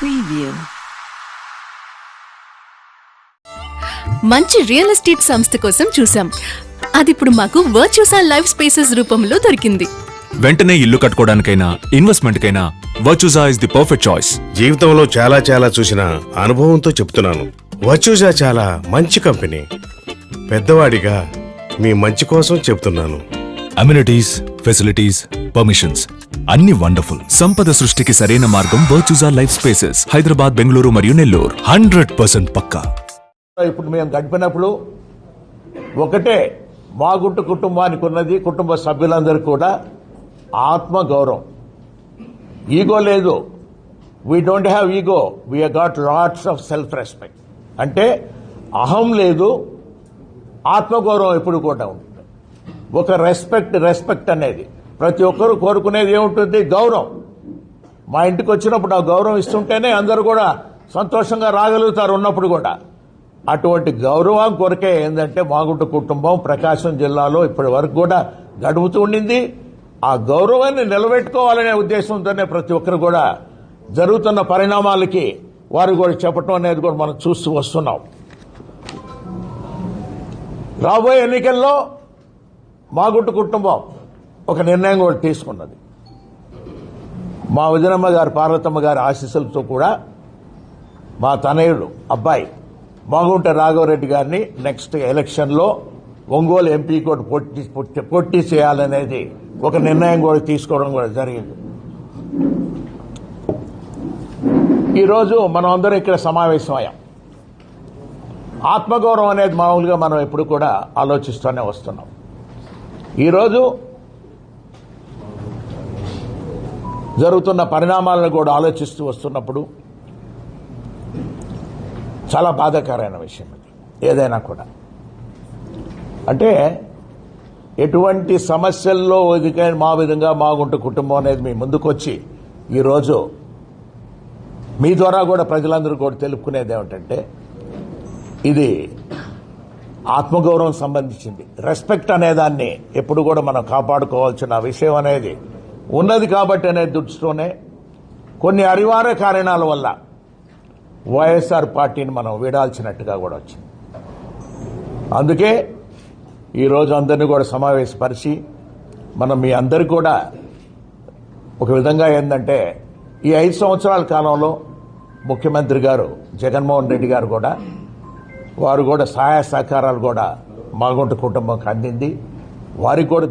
Preview మంచి real estate సంస్థ కోసం చూసాం అది ఇప్పుడు మాకు వర్చ్యూసా లైఫ్ స్పేసెస్ రూపంలో దొరికింది. వెంటనే ఇల్లు కట్టుకోవడానికైనా ఇన్వెస్ట్మెంట్ కైనా Virtusa is the perfect choice జీవితంలో చాలా చాలా చూసిన అనుభవంతో చెప్తున్నాను. వర్చ్యూసా చాలా మంచి కంపెనీ పెద్దవాడిగా మీ మంచి కోసం చెప్తున్నాను. అమ్యూనిటీస్ ఫెసిలిటీస్ పర్మిషన్స్ అన్ని వండర్ఫుల్. సంపద సృష్టికి సరైన మార్గం Virtusa life spaces Hyderabad Bengaluru మరియు నెల్లూరు. హండ్రెడ్ పర్సెంట్ పక్కా. ఇప్పుడు మేము గడిపినప్పుడు ఒకటే మాగుంటు కుటుంబానికి ఉన్నది కుటుంబ సభ్యులందరూ కూడా ఆత్మ గౌరవం ఈగో లేదు. We don't have ego we got lots of self respect అంటే అహం లేదు ఆత్మగౌరవం ఎప్పుడు కూడా ఉంటుంది. ఒక రెస్పెక్ట్ రెస్పెక్ట్ అనేది ప్రతి ఒక్కరూ కోరుకునేది ఏముంటుంది? గౌరవం. మా ఇంటికి వచ్చినప్పుడు ఆ గౌరవం ఇస్తుంటేనే అందరూ కూడా సంతోషంగా రాగలుగుతారు ఉన్నప్పుడు కూడా. అటువంటి గౌరవం కొరకే ఏంటంటే మాగుంట కుటుంబం ప్రకాశం జిల్లాలో ఇప్పటి వరకు కూడా గడుపుతూ ఉండింది. ఆ గౌరవాన్ని నిలబెట్టుకోవాలనే ఉద్దేశంతోనే ప్రతి ఒక్కరు కూడా జరుగుతున్న పరిణామాలకి వారు కూడా చెప్పటం అనేది కూడా మనం చూస్తూ వస్తున్నాం. రాబోయే ఎన్నికల్లో మాగుంట కుటుంబం ఒక నిర్ణయం కూడా తీసుకున్నది. మా వదినమ్మ గారు పార్వతమ్మ గారి ఆశీస్సులతో కూడా మా తనయుడు అబ్బాయి మాగుంట రాఘవరెడ్డి గారిని నెక్స్ట్ ఎలక్షన్లో ఒంగోలు ఎంపీ కూడా పోటీ పోటీ- చేయాలనేది ఒక నిర్ణయం కూడా తీసుకోవడం కూడా జరిగింది. ఈరోజు మనం అందరం ఇక్కడ సమావేశమయ్యాం. ఆత్మగౌరవం అనేది మామూలుగా మనం ఎప్పుడు కూడా ఆలోచిస్తూనే వస్తున్నాం. ఈరోజు జరుగుతున్న పరిణామాలను కూడా ఆలోచిస్తూ వస్తున్నప్పుడు చాలా బాధాకరమైన విషయం ఇది. ఏదైనా కూడా. అంటే ఎటువంటి సమస్యల్లో ఎదుకై మా విధంగా మాగుంట కుటుంబం అనేది మీ ముందుకొచ్చి ఈరోజు మీ ద్వారా కూడా ప్రజలందరూ కూడా తెలుపుకునేది ఏమిటంటే ఇది ఆత్మగౌరవం సంబంధించింది. రెస్పెక్ట్ అనేదాన్ని ఎప్పుడు కూడా మనం కాపాడుకోవాల్సిన విషయం అనేది ఉన్నది కాబట్టి అనే దృష్టితోనే కొన్ని అనివార్య కారణాల వల్ల వైఎస్ఆర్ పార్టీని మనం వీడాల్సినట్టుగా కూడా వచ్చింది. అందుకే ఈరోజు అందరినీ కూడా సమావేశపరిచి మనం మీ అందరు కూడా ఒక విధంగా ఏంటంటే ఈ ఐదు సంవత్సరాల కాలంలో ముఖ్యమంత్రి గారు జగన్మోహన్ రెడ్డి గారు కూడా వారు కూడా సహాయ సహకారాలు కూడా మాగుంట కుటుంబంకి అందింది. వారికి కూడా